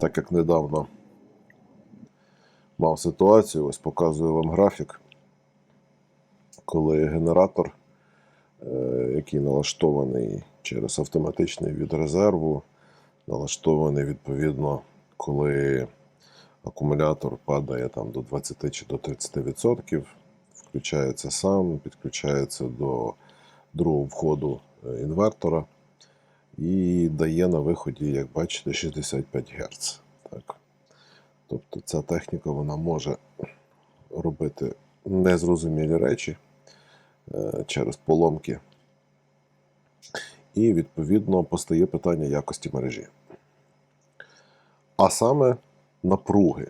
Так як недавно мав ситуацію, ось показую вам графік, коли генератор, е, який налаштований через автоматичний від резерву, налаштований відповідно, коли акумулятор падає там до 20 чи до 30%, включається сам, підключається до другого входу е, інвертора і дає на виході, як бачите, 65 Гц. Так. Тобто ця техніка вона може робити незрозумілі речі е, через поломки. І відповідно постає питання якості мережі. А саме напруги.